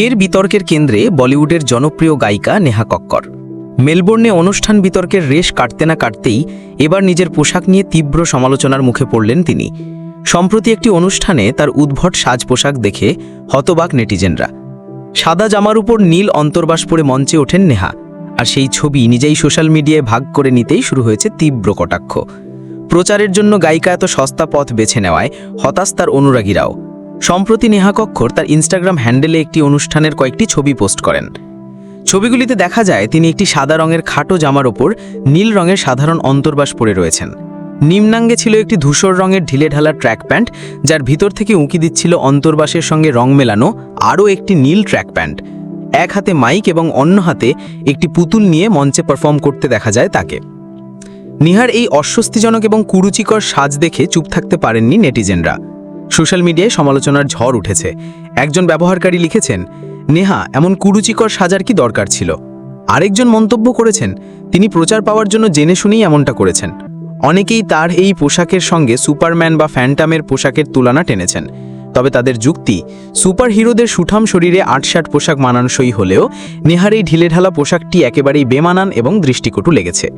ফের বিতর্কের কেন্দ্রে বলিউডের জনপ্রিয় গায়িকা নেহা কক্কর। মেলবোর্নে অনুষ্ঠান বিতর্কের রেশ কাটতে না কাটতেই এবার নিজের পোশাক নিয়ে তীব্র সমালোচনার মুখে পড়লেন তিনি। সম্প্রতি একটি অনুষ্ঠানে তার উদ্ভট সাজ পোশাক দেখে হতবাক নেটিজেনরা। সাদা জামার উপর নীল অন্তর্বাস পরে মঞ্চে ওঠেন নেহা, আর সেই ছবি নিজেই সোশ্যাল মিডিয়ায় ভাগ করে নিতেই শুরু হয়েছে তীব্র কটাক্ষ। প্রচারের জন্য গায়িকা এত সস্তা পথ বেছে নেওয়ায় হতাশ তার অনুরাগীরাও। সম্প্রতি নেহা কক্কর তার ইনস্টাগ্রাম হ্যান্ডেলে একটি অনুষ্ঠানের কয়েকটি ছবি পোস্ট করেন। ছবিগুলিতে দেখা যায়, তিনি একটি সাদা রঙের খাটো জামার ওপর নীল রঙের সাধারণ অন্তর্বাস পরে রয়েছেন। নিম্নাঙ্গে ছিল একটি ধূসর রঙের ঢিলেঢালা ট্র্যাক প্যান্ট, যার ভিতর থেকে উঁকি দিচ্ছিল অন্তর্বাসের সঙ্গে রং মেলানো আরও একটি নীল ট্র্যাক প্যান্ট। এক হাতে মাইক এবং অন্য হাতে একটি পুতুল নিয়ে মঞ্চে পারফর্ম করতে দেখা যায় তাকে। নিহার এই অস্বস্তিজনক এবং কুরুচিকর সাজ দেখে চুপ থাকতে পারেননি নেটিজেনরা। সোশ্যাল মিডিয়ায় সমালোচনার ঝড় উঠেছে। একজন ব্যবহারকারী লিখেছেন, নেহা, এমন কুরুচিকর সাজার কি দরকার ছিল? আরেকজন মন্তব্য করেছেন, তিনি প্রচার পাওয়ার জন্য জেনে শুনেই এমনটা করেছেন। অনেকেই তার এই পোশাকের সঙ্গে সুপারম্যান বা ফ্যান্টামের পোশাকের তুলনা টেনেছেন। তবে তাদের যুক্তি সুপার হিরোদের সুঠাম শরীরে আটশাট পোশাক মানানসই হলেও নেহার এই ঢিলেঢালা পোশাকটি একেবারেই বেমানান এবং দৃষ্টিকটু লেগেছে।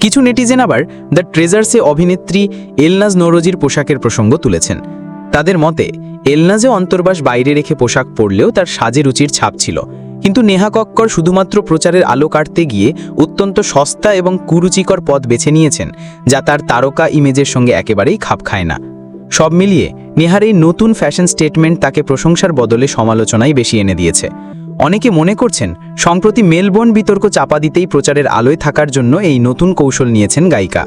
কিছু নেটিজেন আবার দ্য ট্রেজার্সে অভিনেত্রী এলনাজ নৌরজির পোশাকের প্রসঙ্গ তুলেছেন। তাদের মতে, এলনাজে অন্তর্বাস বাইরে রেখে পোশাক পরলেও তার সাজে রুচির ছাপ ছিল। কিন্তু নেহা কক্কর শুধুমাত্র প্রচারের আলো কাটতে গিয়ে অত্যন্ত সস্তা এবং কুরুচিকর পথ বেছে নিয়েছেন, যা তার তারকা ইমেজের সঙ্গে একেবারেই খাপ খায় না। সব মিলিয়ে, নেহার এই নতুন ফ্যাশন স্টেটমেন্ট তাকে প্রশংসার বদলে সমালোচনাই বেশি এনে দিয়েছে। অনেকে মনে করছেন, সম্প্রতি মেলবোর্ন বিতর্ক চাপা দিতেই প্রচারের আলোয় থাকার জন্য এই নতুন কৌশল নিয়েছেন গায়িকা।